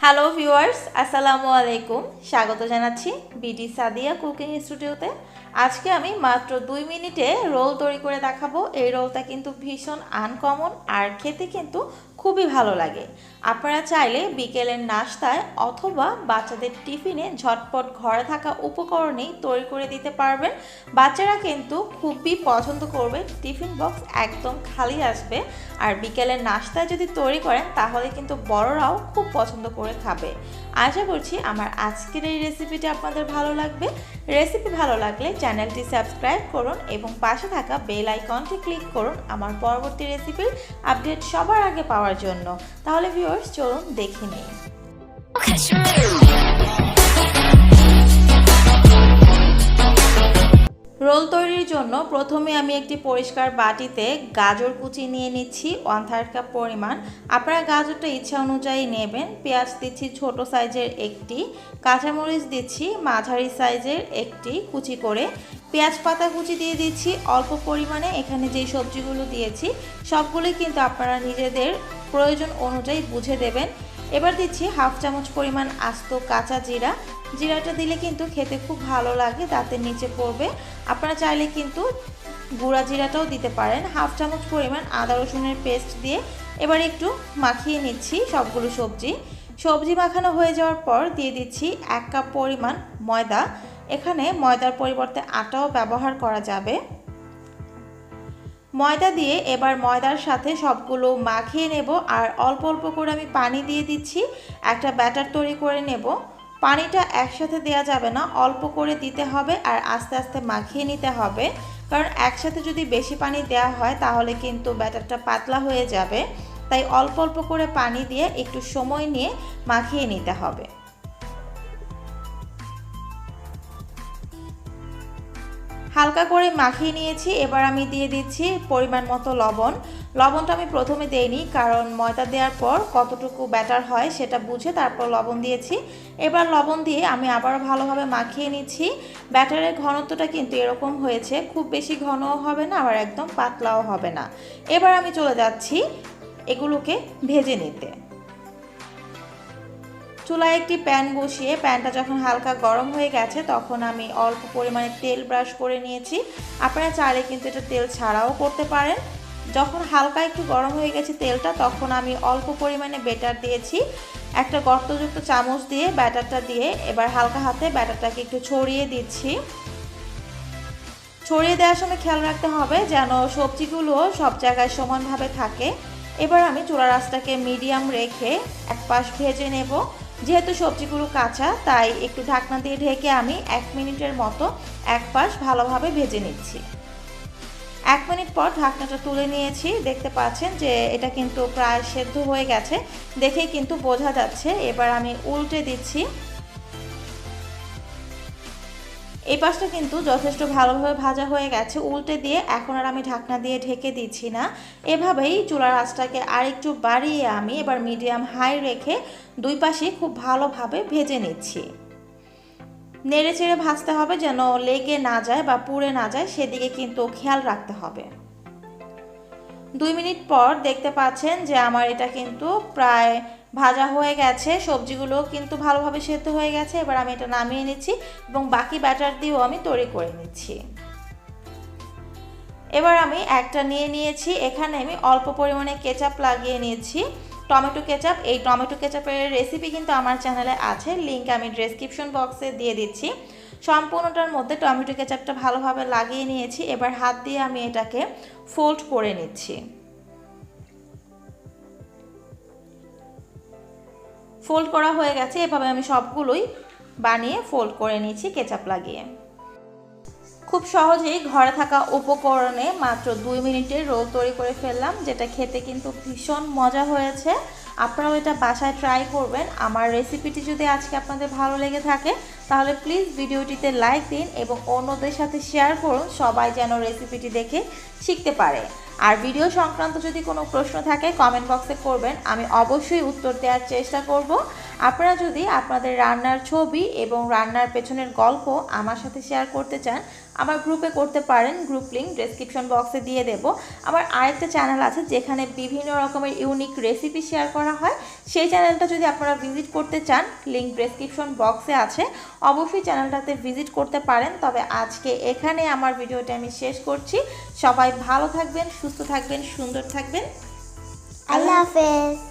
Hello viewers আসসালামু আলাইকুম স্বাগত জানাচ্ছি বিডি সাদিয়া কুকিং স্টুডিওতে আজকে আমি মাত্র দুই মিনিটে রোল তৈরি করে দেখাবো। এই রোলটা কিন্তু ভীষণ আনকমন আর খেতে কিন্তু খুবই ভালো লাগে। আপনারা চাইলে বিকেলের নাস্তায় অথবা বাচ্চাদের টিফিনে ঝটপট ঘরে থাকা উপকরণেই তৈরি করে দিতে পারবেন। বাচ্চারা কিন্তু খুবই পছন্দ করবে, টিফিন বক্স একদম খালি আসবে। আর বিকেলের নাস্তায় যদি তৈরি করেন, তাহলে কিন্তু বড়রাও খুব পছন্দ করে খাবে। আশা করছি আমার আজকের এই রেসিপিটি আপনাদের ভালো লাগবে। রেসিপি ভালো লাগলে চ্যানেলটি সাবস্ক্রাইব করুন এবং পাশে থাকা বেল আইকনটি ক্লিক করুন আমার পরবর্তী রেসিপির আপডেট সবার আগে পাওয়ার জন্য। তাহলে ভিউয়ার্স চলুন দেখে নিই। রোল তৈরির জন্য প্রথমে আমি একটি পরিষ্কার বাটিতে গাজর কুচি নিয়ে নিচ্ছি ওয়ান থার্ড কাপ পরিমাণ। আপনারা গাজরটা ইচ্ছা অনুযায়ী নেবেন। পেঁয়াজ দিচ্ছি ছোট সাইজের একটি, কাঁচামরিচ দিচ্ছি মাঝারি সাইজের একটি কুচি করে। পেঁয়াজ পাতা কুচি দিয়ে দিচ্ছি, অল্প পরিমাণে এখানে যেই সবজিগুলো দিয়েছি, সবগুলোই কিন্তু আপনারা নিজেদের প্রয়োজন অনুযায়ী বুঝে দেবেন। এবার দিচ্ছি হাফ চামচ পরিমাণ আস্ত কাঁচা জিরা। জিরাটা দিলে কিন্তু খেতে খুব ভালো লাগে দাঁতের নিচে পড়বে। আপনারা চাইলে কিন্তু গুঁড়া জিরাটাও দিতে পারেন। হাফ চামচ পরিমাণ আদা রসুনের পেস্ট দিয়ে এবার একটু মাখিয়ে নিচ্ছি সবগুলো সবজি। সবজি মাখানো হয়ে যাওয়ার পর দিয়ে দিচ্ছি এক কাপ পরিমাণ ময়দা। এখানে ময়দার পরিবর্তে আটাও ব্যবহার করা যাবে। ময়দা দিয়ে এবার ময়দার সাথে সবগুলো মাখিয়ে নেব আর অল্প অল্প করে আমি পানি দিয়ে দিচ্ছি। একটা ব্যাটার তৈরি করে নেব। পানিটা একসাথে দেওয়া যাবে না, অল্প করে দিতে হবে আর আস্তে আস্তে মাখিয়ে নিতে হবে। কারণ একসাথে যদি বেশি পানি দেওয়া হয় তাহলে কিন্তু ব্যাটারটা পাতলা হয়ে যাবে। তাই অল্প অল্প করে পানি দিয়ে একটু সময় নিয়ে মাখিয়ে নিতে হবে। হালকা করে মাখিয়ে নিয়েছি। এবার আমি দিয়ে দিচ্ছি পরিমাণ মতো লবণ। লবণটা আমি প্রথমে দেইনি, কারণ ময়দা দেওয়ার পর কতটুকু ব্যাটার হয় সেটা বুঝে তারপর লবণ দিয়েছি। এবার লবণ দিয়ে আমি আবার ভালোভাবে মাখিয়ে নিচ্ছি। ব্যাটারের ঘনত্বটা কিন্তু এরকম হয়েছে, খুব বেশি ঘনও হবে না আবার একদম পাতলাও হবে না। এবার আমি চলে যাচ্ছি এগুলোকে ভেজে নিতে। চুলায় একটি প্যান বসিয়ে প্যানটা যখন হালকা গরম হয়ে গেছে, তখন আমি অল্প পরিমাণে তেল ব্রাশ করে নিয়েছি। আপনারা চাইলে কিন্তু এটা তেল ছাড়াও করতে পারেন। যখন হালকা একটু গরম হয়ে গেছে তেলটা, তখন আমি অল্প পরিমাণে বেটার দিয়েছি। একটা গর্তযুক্ত চামচ দিয়ে ব্যাটারটা দিয়ে এবার হালকা হাতে ব্যাটারটাকে একটু ছড়িয়ে দিচ্ছি। ছড়িয়ে দেওয়ার সময় খেয়াল রাখতে হবে যেন সবজিগুলো সব জায়গায় সমানভাবে থাকে। এবার আমি চুলা রাসটাকে মিডিয়াম রেখে এক পাশ ভেজে নেব। যেহেতু সবজিগুলো কাঁচা, তাই একটু ঢাকনা দিয়ে ঢেকে আমি এক মিনিটের মতো এক পাশ ভালোভাবে ভেজে নিচ্ছি। এক মিনিট পর ঢাকনাটা তুলে নিয়েছি। দেখতে পাচ্ছেন যে এটা কিন্তু প্রায় সেদ্ধ হয়ে গেছে। দেখেই কিন্তু বোঝা যাচ্ছে। এবার আমি উল্টে দিচ্ছি। এই পাশটা কিন্তু যথেষ্ট ভালোভাবে ভাজা হয়ে গেছে। উল্টে দিয়ে এখন আর আমি ঢাকনা দিয়ে ঢেকে দিচ্ছি না। এভাবেই চুলার আঁচটাকে আরেকটু বাড়িয়ে আমি এবার মিডিয়াম হাই রেখে দুই পাশে খুব ভালোভাবে ভেজে নিচ্ছি। নেড়ে চেড়ে ভাজতে হবে যেন লেগে না যায় বা পুড়ে না যায়, সেদিকে কিন্তু খেয়াল রাখতে হবে। দুই মিনিট পর দেখতে পাচ্ছেন যে আমার এটা কিন্তু প্রায় ভাজা হয়ে গেছে সবজিগুলো কিন্তু ভালোভাবে সেদ্ধ হয়ে গেছে, এবার আমি এটা নামিয়ে নিচ্ছি এবং বাকি ব্যাটার দিয়েও আমি তৈরি করে নিচ্ছি। এবার আমি একটা নিয়ে নিয়েছি, এখানে আমি অল্প পরিমাণে কেচাপ লাগিয়ে নিয়েছি। টমেটো কেচাপ, এই টমেটো কেচাপের রেসিপি কিন্তু আমার চ্যানেলে আছে লিঙ্ক আমি ডেসক্রিপশন বক্সে দিয়ে দিচ্ছি। সম্পূর্ণটার মধ্যে টমেটো কেচাপটা ভালোভাবে লাগিয়ে নিয়েছি, এবার হাত দিয়ে আমি এটাকে ফোল্ড করে নিচ্ছি। ফোল্ড করা হয়ে গেছে। এভাবে আমি সবগুলোই বানিয়ে ফোল্ড করে নিয়েছি কেচাপ লাগিয়ে। খুব সহজেই ঘরে থাকা উপকরণে মাত্র দুই মিনিটে রোল তৈরি করে ফেললাম, যেটা খেতে কিন্তু ভীষণ মজা হয়েছে। আপনারাও এটা বাসায় ট্রাই করবেন। আমার রেসিপিটি যদি আজকে আপনাদের ভালো লেগে থাকে, তাহলে প্লিজ ভিডিওটিতে লাইক দিন এবং অন্যদের সাথে শেয়ার করুন, সবাই যেন রেসিপিটি দেখে শিখতে পারে। আর ভিডিও সংক্রান্ত যদি কোনো প্রশ্ন থাকে কমেন্ট বক্সে করবেন। আমি অবশ্যই উত্তর দেওয়ার চেষ্টা করব। আপনারা যদি আপনাদের রান্নার ছবি এবং রান্নার পেছনের গল্প আমার সাথে শেয়ার করতে চান, আমার গ্রুপে করতে পারেন। গ্রুপ লিঙ্ক ডেসক্রিপশন বক্সে দিয়ে দেব। আমার আরেকটা চ্যানেল আছে যেখানে বিভিন্ন রকমের ইউনিক রেসিপি শেয়ার করা হয়। সেই চ্যানেলটা যদি আপনারা ভিজিট করতে চান লিঙ্ক ডেসক্রিপশন বক্সে আছে। অবশ্যই চ্যানেলটাতে ভিজিট করতে পারেন। তবে আজকে এখানে আমার ভিডিওটা আমি শেষ করছি। সবাই ভালো থাকবেন, সুস্থ থাকবেন, সুন্দর থাকবেন। আল্লাহ হাফেজ।